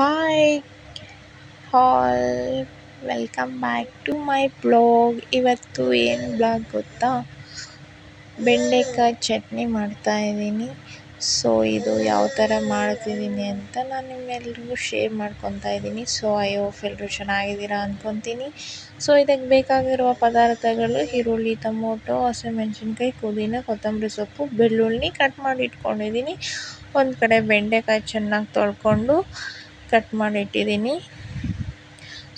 Hi all welcome back to my blog ಇವತ್ತು ಏನು blog ಗೊತ್ತಾ? ಬೆಂಡೆಕಾಯಿ ಚಟ್ನಿ ಮಾಡ್ತಾ ಇದ್ದೀನಿ. ಸೊ ಇದು ಯಾವ ಥರ ಮಾಡ್ತಿದ್ದೀನಿ ಅಂತ ನಾನು ನಿಮ್ಮೆಲ್ರಿಗೂ ಶೇರ್ ಮಾಡ್ಕೊತಾ ಇದ್ದೀನಿ. ಸೊ ಐ ಹೋಪ್ ಎಲ್ಲರೂ ಚೆನ್ನಾಗಿದ್ದೀರಾ ಅಂದ್ಕೊತೀನಿ ಸೊ ಇದಕ್ಕೆ ಬೇಕಾಗಿರುವ ಪದಾರ್ಥಗಳು ಈರುಳ್ಳಿ, ಟೊಮೊಟೊ, ಹಸಿಮೆಣ್ಸಿನ್ಕಾಯಿ, ಪುದೀನ, ಕೊತ್ತಂಬರಿ ಸೊಪ್ಪು, ಬೆಳ್ಳುಳ್ಳಿ ಕಟ್ ಮಾಡಿ ಇಟ್ಕೊಂಡಿದ್ದೀನಿ. ಒಂದು ಕಡೆ ಬೆಂಡೆಕಾಯಿ ಚೆನ್ನಾಗಿ ತೊಳ್ಕೊಂಡು ಕಟ್ ಮಾಡಿ ಇಟ್ಟಿದ್ದೀನಿ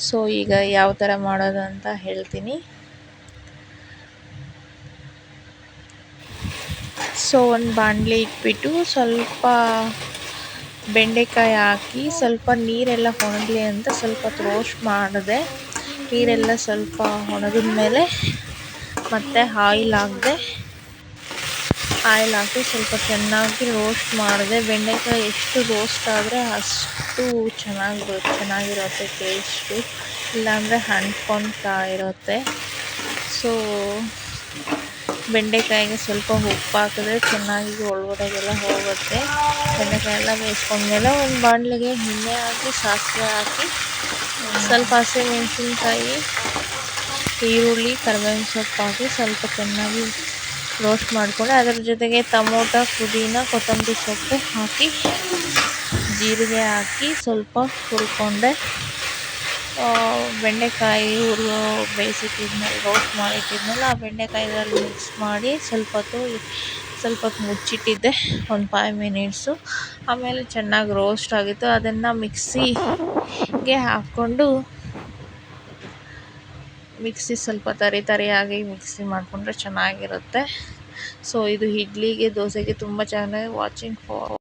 ಸೊ ಈಗ ಯಾವ ಥರ ಮಾಡೋದು ಅಂತ ಹೇಳ್ತೀನಿ. ಸೊ ಒಂದು ಬಾಣಲಿ ಇಟ್ಬಿಟ್ಟು ಸ್ವಲ್ಪ ಬೆಂಡೆಕಾಯಿ ಹಾಕಿ ಸ್ವಲ್ಪ ನೀರೆಲ್ಲ ಒಣಗಲಿ ಅಂತ ಸ್ವಲ್ಪ ರೋಸ್ಟ್ ಮಾಡಿದೆ. ನೀರೆಲ್ಲ ಸ್ವಲ್ಪ ಒಣಗಿದ ಮೇಲೆ ಮತ್ತೆ ಆಯಿಲ್ ಹಾಕಿದೆ. ಆಯಿಲ್ ಹಾಕಿ ಸ್ವಲ್ಪ ಚೆನ್ನಾಗಿ ರೋಸ್ಟ್ ಮಾಡಿದೆ. ಬೆಂಡೆಕಾಯಿ ಎಷ್ಟು ರೋಸ್ಟ್ ಆದರೆ ಅಷ್ಟು ಚೆನ್ನಾಗಿ ಚೆನ್ನಾಗಿರುತ್ತೆ ಟೇಸ್ಟು ಇಲ್ಲಾಂದರೆ ಅಂಟ್ಕೊಳ್ತಾ ಇರುತ್ತೆ. ಸೊ ಬೆಂಡೆಕಾಯಿಗೆ ಸ್ವಲ್ಪ ಉಪ್ಪು ಹಾಕಿದ್ರೆ ಚೆನ್ನಾಗಿ ಒಳಗಡೆಗೆಲ್ಲ ಹೋಗುತ್ತೆ. ಬೆಂಡೆಕಾಯಿ ಎಲ್ಲ ಬೇಯಿಸ್ಕೊಂಡ್ಮೇಲೆ ಒಂದು ಬಾಣಲಿಗೆ ಎಣ್ಣೆ ಹಾಕಿ, ಸಾಸಿವೆ ಹಾಕಿ, ಸ್ವಲ್ಪ ಹಸಿಮೆಣಸಿನ್ಕಾಯಿ, ಈರುಳ್ಳಿ ಕರಿಬೇವಿನ ಸೊಪ್ಪು ಹಾಕಿ ಸ್ವಲ್ಪ ಚೆನ್ನಾಗಿ ರೋಸ್ಟ್ ಮಾಡಿಕೊಂಡೆ ಅದರ ಜೊತೆಗೆ ಟೊಮೊಟೊ, ಪುದೀನ, ಕೊತ್ತಂಬರಿ ಸೊಪ್ಪು ಹಾಕಿ, ಜೀರಿಗೆ ಹಾಕಿ ಸ್ವಲ್ಪ ಹುರ್ಕೊಂಡೆ. ಬೆಂಡೆಕಾಯಿ ಹುರ್ ಬೇಯಿಸಿಟ್ಟಿದ್ಮೇಲೆ ರೋಸ್ಟ್ ಮಾಡಿಟ್ಟಿದ್ಮೇಲೆ ಆ ಬೆಂಡೆಕಾಯಿದಲ್ಲಿ ಮಿಕ್ಸ್ ಮಾಡಿ ಸ್ವಲ್ಪ ಹೊತ್ತು ಸ್ವಲ್ಪ ಹೊತ್ತು ಮುಚ್ಚಿಟ್ಟಿದ್ದೆ, ಒಂದು ಫೈವ್ ಮಿನಿಟ್ಸು ಆಮೇಲೆ ಚೆನ್ನಾಗಿ ರೋಸ್ಟ್ ಆಗಿತ್ತು. ಅದನ್ನು ಮಿಕ್ಸಿಗೆ ಹಾಕ್ಕೊಂಡು ಮಿಕ್ಸಿ ಸ್ವಲ್ಪ ತರಿ ತರಿಯಾಗಿ ಮಿಕ್ಸಿ ಮಾಡಿಕೊಂಡ್ರೆ ಚೆನ್ನಾಗಿರುತ್ತೆ. ಸೊ ಇದು ಇಡ್ಲಿಗೆ, ದೋಸೆಗೆ ತುಂಬ ಚೆನ್ನಾಗಿ ವಾಚಿಂಗ್ ಫಾರ್